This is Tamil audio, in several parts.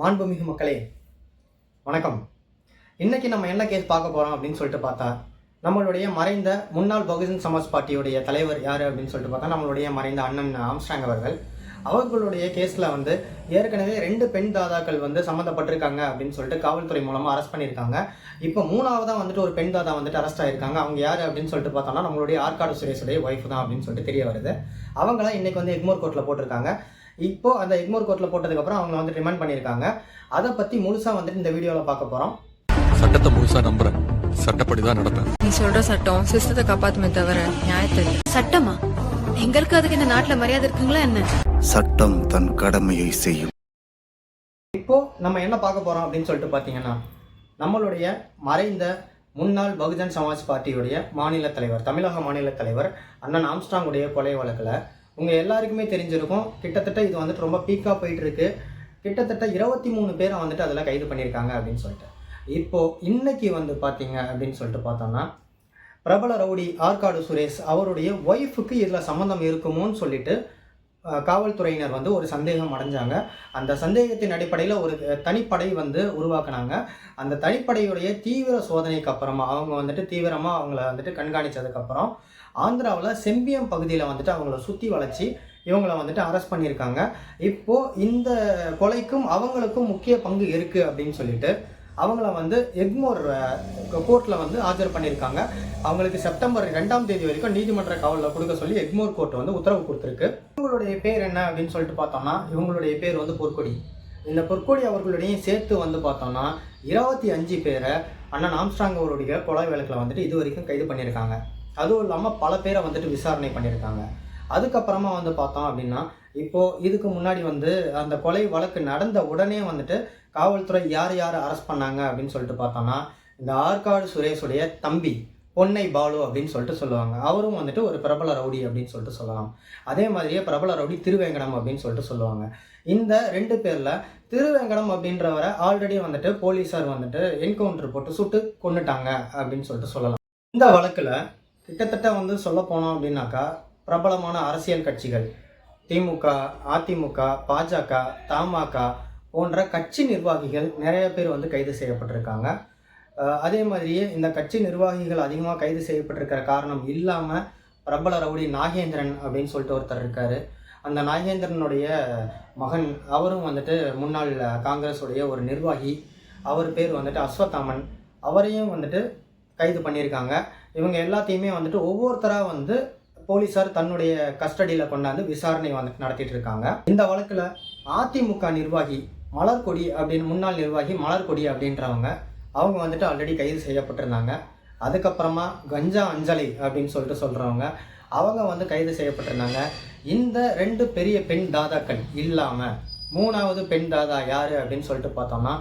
மாண்புமிகு மக்களே வணக்கம். இன்னைக்கு நம்ம என்ன கேஸ் பார்க்க போறோம் அப்படின்னு சொல்லிட்டு பார்த்தா நம்மளுடைய மறைந்த முன்னாள் பகுஜன் சமாஜ் பார்ட்டியுடைய தலைவர் யார் அப்படின்னு சொல்லிட்டு பார்த்தா நம்மளுடைய மறைந்த அண்ணன் ஆம்ஸ்டாங் அவர்கள். அவர்களுடைய கேஸில் வந்து ஏற்கனவே ரெண்டு பெண் தாதாக்கள் வந்து சம்மந்தப்பட்டிருக்காங்க அப்படின்னு சொல்லிட்டு காவல்துறை மூலமாக அரெஸ்ட் பண்ணியிருக்காங்க. இப்போ மூணாவதா வந்துட்டு ஒரு பெண் தாதா வந்துட்டு அரெஸ்ட் ஆயிருக்காங்க. அவங்க யார் அப்படின்னு சொல்லிட்டு பார்த்தோம்னா நம்மளுடைய ஆற்காடு சுரேஷுடைய ஒய்ஃப் தான் அப்படின்னு சொல்லிட்டு தெரிய வருது. அவங்களாம் இன்றைக்கி வந்து எக்மோர் கோர்ட்டில் போட்டிருக்காங்க. இப்போ அந்த எக்மோர் கோர்ட்ல போட்டதுக்கப்புறம் அவங்க வந்து ரிமாண்ட் பண்ணியிருக்காங்க. அதை பத்தி முழுசா வந்துட்டு இந்த வீடியோவில் பார்க்க போறோம். சட்டத்தை முழுசா நம்புறேன். சட்டப்படி தான் நடப்பேன். நீ சொல்ற சட்டம் சிஸ்டத்தை காப்பாத்துமே தவிர நியாயத்தை இல்ல. சட்டமா? எங்களுக்கு அதுக்கு இந்த நாட்டுல மரியாதை இருக்குங்களா என்ன? சட்டம் தன் கடமையை செய்யும். இப்போ நம்ம என்ன பார்க்க போறோம் அப்படின்னு சொல்லிட்டு பார்த்தீங்கன்னா நம்மளுடைய மறைந்த முன்னாள் பகுஜன் சமாஜ் பார்ட்டியுடைய மாநில தலைவர் தமிழக மாநில தலைவர் அண்ணன் ஆம்ஸ்டாங்குடைய கொலை வழக்கில் உங்கள் எல்லாருக்குமே தெரிஞ்சிருக்கும். கிட்டத்தட்ட இது வந்துட்டு ரொம்ப பீக்காக போயிட்டு இருக்கு கிட்டத்தட்ட இருபத்தி மூணு பேரை வந்துட்டு அதில் கைது பண்ணியிருக்காங்க அப்படின்னு சொல்லிட்டு. இப்போது இன்னைக்கு வந்து பார்த்தீங்க அப்படின்னு சொல்லிட்டு பார்த்தோம்னா பிரபல ரவுடி ஆற்காடு சுரேஷ் அவருடைய ஒய்ஃபுக்கு இதில் சம்மந்தம் இருக்குமோன்னு சொல்லிட்டு காவல்துறையினர் வந்து ஒரு சந்தேகம் அடைஞ்சாங்க. அந்த சந்தேகத்தின் அடிப்படையில் ஒரு தனிப்படை வந்து உருவாக்குனாங்க. அந்த தனிப்படையுடைய தீவிர சோதனைக்கு அப்புறமா அவங்க வந்துட்டு தீவிரமாக அவங்கள வந்துட்டு கண்காணித்ததுக்கப்புறம் ஆந்திராவில் செம்பியம் பகுதியில் வந்துட்டு அவங்கள சுற்றி வளைச்சி இவங்கள வந்துட்டு அரெஸ்ட் பண்ணியிருக்காங்க. இப்போது இந்த கொலைக்கும் அவங்களுக்கும் முக்கிய பங்கு இருக்குது அப்படின்னு சொல்லிட்டு அவங்கள வந்து எக்மோர் கோர்ட்டில் வந்து ஆஜர் பண்ணியிருக்காங்க. அவங்களுக்கு செப்டம்பர் ரெண்டாம் தேதி வரைக்கும் நீதிமன்ற காவலில் கொடுக்க சொல்லி எக்மோர் கோர்ட் வந்து உத்தரவு கொடுத்துருக்கு. இவங்களுடைய பேர் என்ன அப்படின்னு சொல்லிட்டு பார்த்தோம்னா இவங்களுடைய பேர் வந்து பொற்கொடி. இந்த பொற்கொடி அவர்களுடையும் சேர்த்து வந்து பார்த்தோம்னா இருபத்தி அஞ்சு பேரை அண்ணன் ஆம்ஸ்டாங் அவருடைய கொலை வழக்கில் வந்துட்டு இது வரைக்கும் கைது பண்ணியிருக்காங்க. அதுவும் இல்லாமல் பல பேரை வந்துட்டு விசாரணை பண்ணியிருக்காங்க. அதுக்கப்புறமா வந்து பார்த்தோம் அப்படின்னா இப்போ இதுக்கு முன்னாடி வந்து அந்த கொலை வழக்கு நடந்த உடனே வந்துட்டு காவல்துறை யார் யார் அரெஸ்ட் பண்ணாங்க அப்படின்னு சொல்லிட்டு பார்த்தோம்னா இந்த ஆற்காடு சுரேஷுடைய தம்பி பொன்னை பாலு அப்படின்னு சொல்லிட்டு சொல்லுவாங்க. அவரும் வந்துட்டு ஒரு பிரபல ரவுடி அப்படின்னு சொல்லிட்டு சொல்லலாம். அதே மாதிரியே பிரபல ரவுடி திருவேங்கடம் அப்படின்னு சொல்லிட்டு சொல்லுவாங்க. இந்த ரெண்டு பேரில் திருவேங்கடம் அப்படின்றவரை ஆல்ரெடி வந்துட்டு போலீஸார் வந்துட்டு என்கவுண்டர் போட்டு சுட்டு கொன்னுட்டாங்க அப்படின்னு சொல்லிட்டு சொல்லலாம். இந்த வழக்கில் கிட்டத்தட்ட வந்து சொல்ல போனோம் அப்படின்னாக்கா பிரபலமான அரசியல் கட்சிகள் திமுக அதிமுக பாஜக தமாக போன்ற கட்சி நிர்வாகிகள் நிறைய பேர் வந்து கைது செய்யப்பட்டிருக்காங்க. அதே மாதிரியே இந்த கட்சி நிர்வாகிகள் அதிகமாக கைது செய்யப்பட்டிருக்கிற காரணம் இல்லாமல் பிரபல ரவுடி நாகேந்திரன் அப்படின்னு சொல்லிட்டு ஒருத்தர் இருக்காரு. அந்த நாகேந்திரனுடைய மகன் அவரும் வந்துட்டு முன்னாள் காங்கிரஸுடைய ஒரு நிர்வாகி. அவர் பேர் வந்துட்டு அஸ்வத்தாமன். அவரையும் வந்துட்டு கைது பண்ணியிருக்காங்க. இவங்க எல்லாத்தையுமே வந்துட்டு ஒவ்வொருத்தராக வந்து போலீஸார் தன்னுடைய கஸ்டடியில் கொண்டாந்து விசாரணை வந்துட்டு நடத்திட்டு இருக்காங்க. இந்த வழக்கில் அதிமுக நிர்வாகி மலர்கொடி அப்படின்னு முன்னாள் நிர்வாகி மலர்கொடி அப்படின்றவங்க அவங்க வந்துட்டு ஆல்ரெடி கைது செய்யப்பட்டிருந்தாங்க. அதுக்கப்புறமா கஞ்சா அஞ்சலி அப்படின்னு சொல்லிட்டு சொல்கிறவங்க அவங்க வந்து கைது செய்யப்பட்டிருந்தாங்க. இந்த ரெண்டு பெரிய பெண் தாதாக்கள் இல்லாமல் மூணாவது பெண் தாதா யார் அப்படின்னு சொல்லிட்டு பார்த்தோம்னா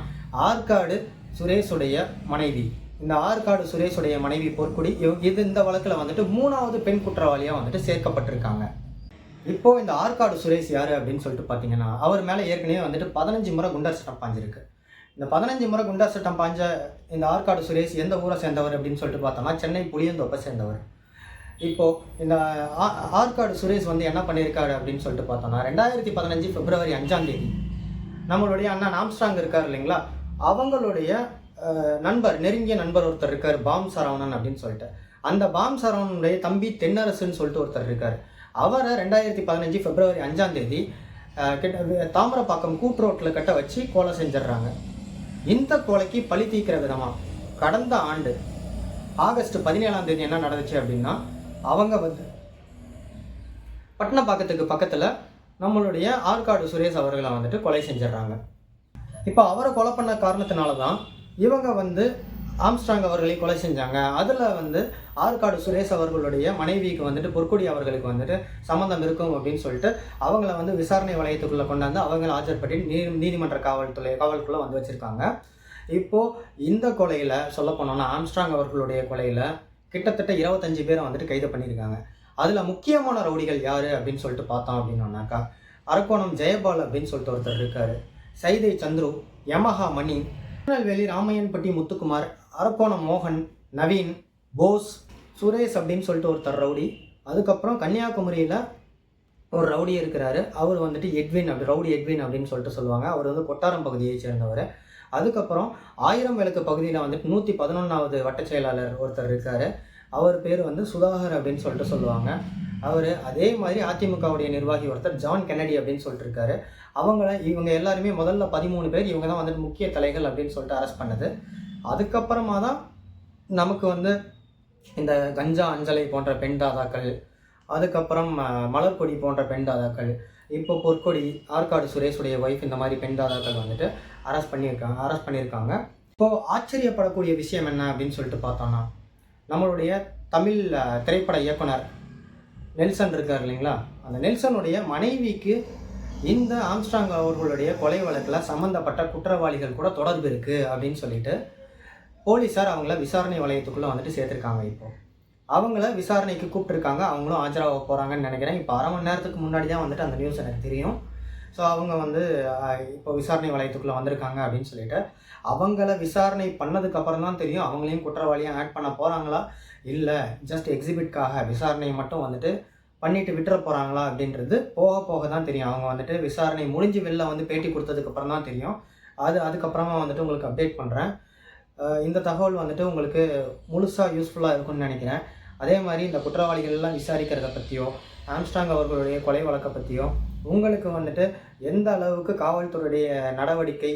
ஆற்காடு சுரேஷுடைய மனைவி. இந்த ஆற்காடு சுரேஷுடைய மனைவி பொற்குடி இவ- இது இந்த வழக்கில் வந்துட்டு மூணாவது பெண் குற்றவாளியாக வந்துட்டு சேர்க்கப்பட்டிருக்காங்க. இப்போ இந்த ஆற்காடு சுரேஷ் யார் அப்படின்னு சொல்லிட்டு பார்த்தீங்கன்னா அவர் மேலே ஏற்கனவே வந்துட்டு பதினஞ்சு முறை குண்டர் சட்டம் பாஞ்சிருக்கு. இந்த பதினஞ்சு முறை குண்டர் சட்டம் பாஞ்ச இந்த ஆற்காடு சுரேஷ் எந்த ஊரை சேர்ந்தவர் அப்படின்னு சொல்லிட்டு பார்த்தோம்னா சென்னை புளியந்தோப்பை சேர்ந்தவர். இப்போ இந்த ஆ- ஆற்காடு சுரேஷ் வந்து என்ன பண்ணியிருக்காரு அப்படின்னு சொல்லிட்டு பார்த்தோம்னா ரெண்டாயிரத்தி பதினஞ்சு பிப்ரவரி அஞ்சாம் தேதி நம்மளுடைய அண்ணா நாம்ஸ்ட்ராங் இருக்கார் இல்லைங்களா அவங்களுடைய நண்பர் நெருங்கிய நண்பர் ஒருத்தர் இருக்கார் பாம் சரவணன் அப்படின்னு சொல்லிட்டு. அந்த பாம் சரவணனுடைய தம்பி தென்னரசுன்னு சொல்லிட்டு ஒருத்தர் இருக்கார். அவரை ரெண்டாயிரத்தி பதினஞ்சு பிப்ரவரி அஞ்சாம் தேதி கிட்ட தாமிரப்பாக்கம் கூட்டுரோட்டில் கட்ட வச்சு கொலை செஞ்சிடுறாங்க. இந்த கொலைக்கு பழி தீர்க்கிற விதமாக கடந்த ஆண்டு ஆகஸ்ட் பதினேழாம் தேதி என்ன நடந்துச்சு அப்படின்னா அவங்க வந்து பட்டணப்பாக்கத்துக்கு பக்கத்தில் நம்மளுடைய ஆற்காடு சுரேஷ் அவர்களை வந்துட்டு கொலை செஞ்சிடுறாங்க. இப்போ அவரை கொலை பண்ண காரணத்தினால தான் இவங்க வந்து ஆம்ஸ்ட்ராங் அவர்களை கொலை செஞ்சாங்க. அதில் வந்து ஆற்காடு சுரேஷ் அவர்களுடைய மனைவிக்கு வந்துட்டு பொற்கொடி அவர்களுக்கு வந்துட்டு சம்மந்தம் இருக்கும் அப்படின்னு சொல்லிட்டு அவங்கள வந்து விசாரணை வளையத்துக்குள்ளே கொண்டாந்து அவங்கள ஆஜர்பட்டி நீ நீதிமன்ற காவல்துறை காவலுக்குள்ளே வந்து வச்சுருக்காங்க. இப்போது இந்த கொலையில் சொல்ல போனோம்னா ஆம்ஸ்ட்ராங் அவர்களுடைய கொலையில் கிட்டத்தட்ட இருபத்தஞ்சு பேரை வந்துட்டு கைது பண்ணியிருக்காங்க. அதில் முக்கியமான ரவுடிகள் யார் அப்படின்னு சொல்லிட்டு பார்த்தோம் அப்படின்னோம்னாக்கா அரக்கோணம் ஜெயபால் அப்படின்னு சொல்லிட்டு ஒருத்தர் இருக்கார். சைதை சந்துரு யமஹா மணி திருநெல்வேலி ராமையன்பட்டி முத்துக்குமார் அரக்கோணம் மோகன் நவீன் போஸ் சுரேஷ் அப்படின்னு சொல்லிட்டு ஒருத்தர் ரவுடி. அதுக்கப்புறம் கன்னியாகுமரியில் ஒரு ரவுடி இருக்கிறாரு. அவர் வந்துட்டு எட்வின் அப்படி ரவுடி எட்வின் அப்படின்னு சொல்லிட்டு சொல்லுவாங்க. அவர் வந்து கொட்டாரம் பகுதியை சேர்ந்தவர். அதுக்கப்புறம் ஆயிரம் விளக்கு பகுதியில் வந்துட்டு நூற்றி பதினொன்றாவது வட்டச் செயலாளர் ஒருத்தர் இருக்கார். அவர் பேர் வந்து சுதாகர் அப்படின்னு சொல்லிட்டு சொல்லுவாங்க. அவர் அதே மாதிரி அதிமுகவுடைய நிர்வாகி ஒருத்தர் ஜான் கென்னடி அப்படின்னு சொல்லிட்டு இருக்காரு அவங்கள இவங்க எல்லாருமே முதல்ல பதிமூணு பேர் இவங்க தான் வந்துட்டு முக்கிய தலைகள் அப்படின்னு சொல்லிட்டு அரெஸ்ட் பண்ணது. அதுக்கப்புறமா தான் நமக்கு வந்து இந்த கஞ்சா அஞ்சலை போன்ற பெண் தாதாக்கள் அதுக்கப்புறம் மலர்கொடி போன்ற பெண் தாதாக்கள் இப்போ பொற்கொடி ஆற்காடு சுரேஷுடைய ஒய்ஃப் இந்த மாதிரி பெண் தாதாக்கள் வந்துட்டு அரெஸ்ட் பண்ணியிருக்காங்க அரெஸ்ட் பண்ணியிருக்காங்க. இப்போது ஆச்சரியப்படக்கூடிய விஷயம் என்ன அப்படின்னு சொல்லிட்டு பார்த்தோன்னா நம்மளுடைய தமிழ் திரைப்பட இயக்குனர் நெல்சன் இருக்கார் இல்லைங்களா? அந்த நெல்சனுடைய மனைவிக்கு இந்த ஆம்ஸ்டாங் அவர்களுடைய கொலை வழக்கில் சம்மந்தப்பட்ட குற்றவாளிகள் கூட தொடர்பு இருக்குது அப்படின்னு சொல்லிட்டு போலீஸார் அவங்கள விசாரணை வளையத்துக்குள்ளே வந்துட்டு சேர்த்துருக்காங்க இப்போ. அவங்கள விசாரணைக்கு கூப்பிட்டுருக்காங்க. அவங்களும் ஆஜராக போகிறாங்கன்னு நினைக்கிறேன். இப்போ அரை மணி நேரத்துக்கு முன்னாடி தான் வந்துட்டு அந்த நியூஸ் எனக்கு தெரியும். ஸோ அவங்க வந்து இப்போ விசாரணை வளையத்துக்குள்ளே வந்திருக்காங்க அப்படின்னு சொல்லிட்டு அவங்கள விசாரணை பண்ணதுக்கு அப்புறம் தான் தெரியும் அவங்களையும் குற்றவாளியாக ஆட் பண்ண போகிறாங்களா இல்லை ஜஸ்ட் எக்ஸிபிட்காக விசாரணையை மட்டும் வந்துட்டு பண்ணிட்டு விட்டுற போகிறாங்களா அப்படின்றது போக போக தான் தெரியும். அவங்க வந்துட்டு விசாரணை முடிஞ்சு வெளில வந்து பேட்டி கொடுத்ததுக்கப்புறம் தான் தெரியும். அது அதுக்கப்புறமா வந்துட்டு உங்களுக்கு அப்டேட் பண்ணுறேன் இந்த தகவல் வந்துட்டு உங்களுக்கு முழுசாக யூஸ்ஃபுல்லாக இருக்கும்னு நினைக்கிறேன். அதே மாதிரி இந்த குற்றவாளிகள் எல்லாம் விசாரிக்கிறத பற்றியோ ஆம்ஸ்டாங் அவர்களுடைய கொலை வழக்கை பற்றியோ உங்களுக்கு வந்துட்டு எந்த அளவுக்கு காவல்துறையுடைய நடவடிக்கை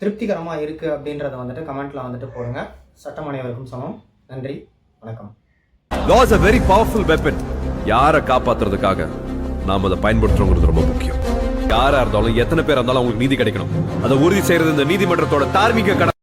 திருப்திகரமாக இருக்குது அப்படின்றத வந்துட்டு கமெண்ட்டில் வந்துட்டு போடுங்க. சட்டம் அனைவருக்கும் சமம். நன்றி. வணக்கம். Law's a very powerful weapon யாரை காப்பாத்துறதுக்காக நாம் அதை பயன்படுத்துறோங்கிறது ரொம்ப முக்கியம். யாரா இருந்தாலும் எத்தனை பேர் இருந்தாலும் அவங்களுக்கு நீதி கிடைக்கணும். அதை உறுதி செய்யறது இந்த நீதிமன்றத்தோட தார்மீக கடமை.